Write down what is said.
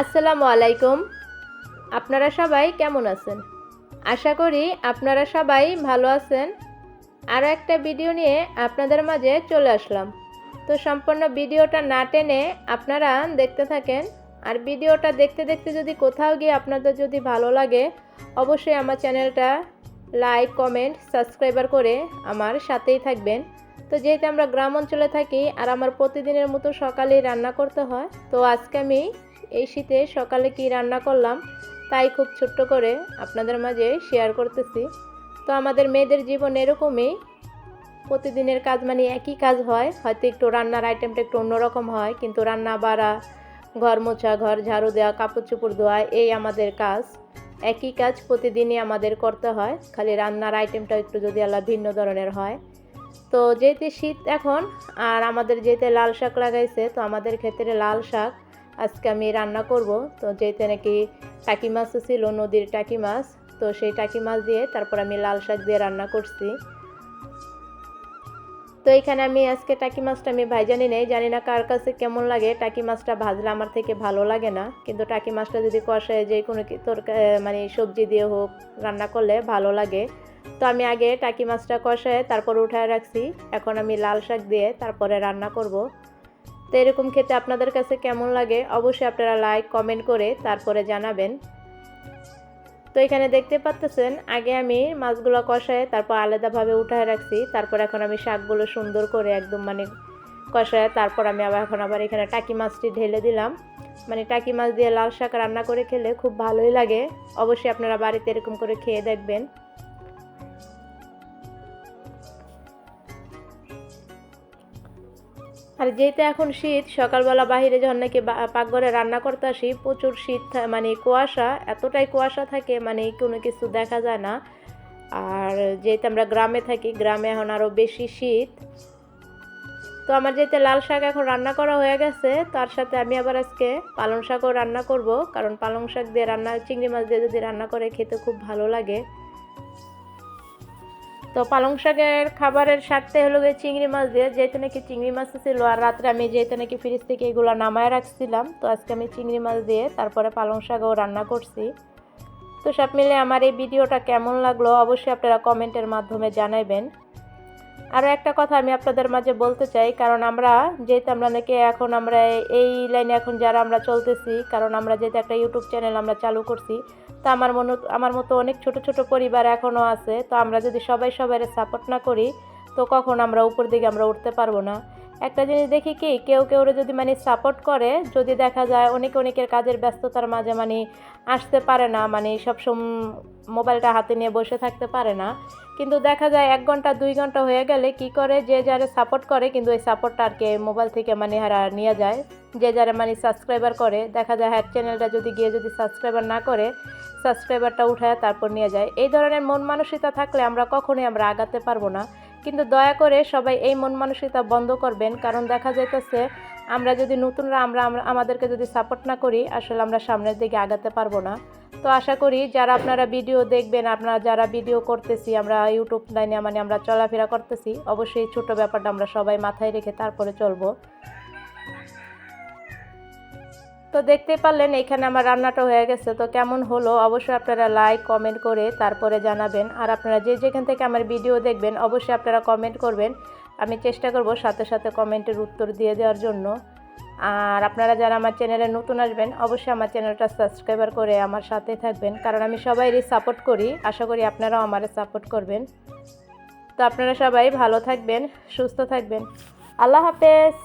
আসসালামু আলাইকুম। আপনারা সবাই কেমন আছেন? আশা করি আপনারা সবাই ভালো আছেন। আরও একটা ভিডিও নিয়ে আপনাদের মাঝে চলে আসলাম। তো সম্পূর্ণ ভিডিওটা না টেনে আপনারা দেখতে থাকেন। আর ভিডিওটা দেখতে দেখতে যদি কোথাও গিয়ে আপনাদের যদি ভালো লাগে, অবশ্যই আমার চ্যানেলটা লাইক, কমেন্ট, সাবস্ক্রাইবার করে আমার সাথেই থাকবেন। তো যেহেতু আমরা গ্রাম অঞ্চলে থাকি আর আমার প্রতিদিনের মতো সকালেই রান্না করতে হয়, তো আজকে আমি এই শীতে সকালে কি রান্না করলাম, তাই খুব ছোট্ট করে আপনাদের মাঝে শেয়ার করতেছি। তো আমাদের মেয়েদের জীবন এরকমই, প্রতিদিনের কাজ মানে একই কাজ হয়, হয়তো একটু রান্নার আইটেমটা একটু অন্যরকম হয়, কিন্তু রান্না বাড়া, ঘর মোছা, ঘর ঝাড়ু দেওয়া, কাপড় চোপড় ধোয়া, এই আমাদের কাজ। একই কাজ প্রতিদিনই আমাদের করতে হয়, খালি রান্নার আইটেমটা একটু যদি আলাদা ভিন্ন ধরনের হয়। তো যেহেতু শীত এখন, আর আমাদের যেহেতু লাল শাক লাগাইছে, তো আমাদের ক্ষেত্রে লাল শাক আজকে আমি রান্না করব। তো যেহেতু নাকি টাকি মাছ ছিল, নদীর টাকি মাছ, তো সেই টাকি মাছ দিয়ে তারপর আমি লাল শাক দিয়ে রান্না করছি। তো এখানে আমি আজকে টাকি মাছটা আমি ভাইজানি নেই, জানি না কার কাছে কেমন লাগে। টাকি মাছটা ভাজলে আমার থেকে ভালো লাগে না। কিন্তু টাকি মাছটা যদি কষায় যে কোনো কি তরকা মানে সবজি দিয়ে হোক, রান্না করলে ভালো লাগে। তো আমি আগে টাকি মাছটা কষায় তারপর উঠায় রাখছি। এখন আমি লাল শাক দিয়ে তারপরে রান্না করব। এরকম খেতে আপনাদের কাছে কেমন লাগে, অবশ্যই আপনারা লাইক কমেন্ট করে তারপরে জানাবেন। তো এখানে দেখতে পাচ্তেছেন, আগে আমি মাছগুলো কষায় তারপর আলাদাভাবে উঠায় রাখছি, তারপর এখন আমি শাকগুলো সুন্দর করে একদম মানে কষায়, তারপর আমি আবার এখন আবার এখানে টাকি মাছটি ঢেলে দিলাম। মানে টাকি মাছ দিয়ে লাল শাক রান্না করে খেলে খুব ভালোই লাগে, অবশ্যই আপনারা বাড়িতে এরকম করে খেয়ে দেখবেন। আর যেহেতু এখন শীত, সকালবেলা বাহিরে যখন নাকি পাকঘরে রান্না করতে আসি, প্রচুর শীত মানে কুয়াশা, এতটাই কুয়াশা থাকে মানে কোনো কিছু দেখা যায় না। আর যেহেতু আমরা গ্রামে থাকি, গ্রামে এখন আরও বেশি শীত। তো আমার যেহেতু লাল শাক এখন রান্না করা হয়ে গেছে, তার সাথে আমি আবার আজকে পালং শাকও রান্না করব, কারণ পালং শাক দিয়ে রান্না, চিংড়ি মাছ দিয়ে যদি রান্না করে খেতে খুব ভালো লাগে। তো পালং শাকের খাবারের স্বার্থে হলো গিয়ে চিংড়ি মাছ দিয়ে, যেহেতু নাকি চিংড়ি মাছ ছিল, আর রাত্রে আমি যেহেতু নাকি ফ্রিজ থেকে এগুলো নামায় রাখছিলাম, তো আজকে আমি চিংড়ি মাছ দিয়ে তারপরে পালং শাকও রান্না করছি। তো সব মিলে আমার এই ভিডিওটা কেমন লাগল অবশ্যই আপনারা কমেন্টের মাধ্যমে জানাবেন আরও একটা কথা আমি আপনাদের মাঝে বলতে চাই, কারণ আমরা যেহেতু আমরা নাকি এখন আমরা এই লাইনে এখন যারা আমরা চলতেছি, কারণ আমরা যেহেতু একটা ইউটিউব চ্যানেল আমরা চালু করছি, তা আমার মনে, আমার মতো অনেক ছোট ছোট পরিবার এখনও আছে, তো আমরা যদি সবাই সবাই সাপোর্ট না করি, তো কখন আমরা উপর দিকে আমরা উঠতে পারব না। একটা জিনিস দেখি কি, কেউ কেউ যদি মানে সাপোর্ট করে, যদি দেখা যায় অনেক অনেকের কাজের ব্যস্ততার মাঝে মানে আসতে পারে না মানে সবসময় মোবাইলটা হাতে নিয়ে বসে থাকতে পারে না। কিন্তু দেখা যায় এক ঘণ্টা, দুই ঘণ্টা হয়ে গেলে কি করে, যে যারা সাপোর্ট করে, কিন্তু ওই সাপোর্টটা আর কি মোবাইল থেকে মানে হারা নিয়ে যায়। যে যারা মানে সাবস্ক্রাইবার করে, দেখা যায় হ্যাঁ চ্যানেলটা যদি গিয়ে যদি সাবস্ক্রাইবার না করে সাবস্ক্রাইবারটা উঠায় তারপর নিয়ে যায়। এই ধরনের মন মানসিকতা থাকলে আমরা কখনোই আমরা আগাতে পারব না। কিন্তু দয়া করে সবাই এই মন মানসিকতা বন্ধ করবেন, কারণ দেখা যাইতেছে আমরা যদি নতুনরা, আমরা আমাদেরকে যদি সাপোর্ট না করি, আসলে আমরা সামনের দিকে আগাতে পারব না। তো আশা করি যারা আপনারা ভিডিও দেখবেন, আপনারা যারা ভিডিও করতেছি, আমরা ইউটিউব লাইনে মানে আমরা চলাফেরা করতেছি, অবশ্যই ছোট ব্যাপারটা আমরা সবাই মাথায় রেখে তারপরে চলবো। তো দেখতে পারলেন এখানে আমার রান্নাটা হয়ে গেছে। তো কেমন হলো? অবশ্যই আপনারা লাইক কমেন্ট করে তারপরে জানাবেন। আর আপনারা যে যেখান থেকে আমার ভিডিও দেখবেন, অবশ্যই আপনারা কমেন্ট করবেন। আমি চেষ্টা করব সাথে সাথে কমেন্টের উত্তর দিয়ে দেওয়ার জন্য। আর আপনারা যারা আমার চ্যানেলে নতুন আসবেন, অবশ্যই আমার চ্যানেলটা সাবস্ক্রাইবার করে আমার সাথে থাকবেন। কারণ আমি সবাইরই সাপোর্ট করি। আশা করি আপনারাও আমার সাপোর্ট করবেন। তো আপনারা সবাই ভালো থাকবেন, সুস্থ থাকবেন। আল্লাহ হাফেজ!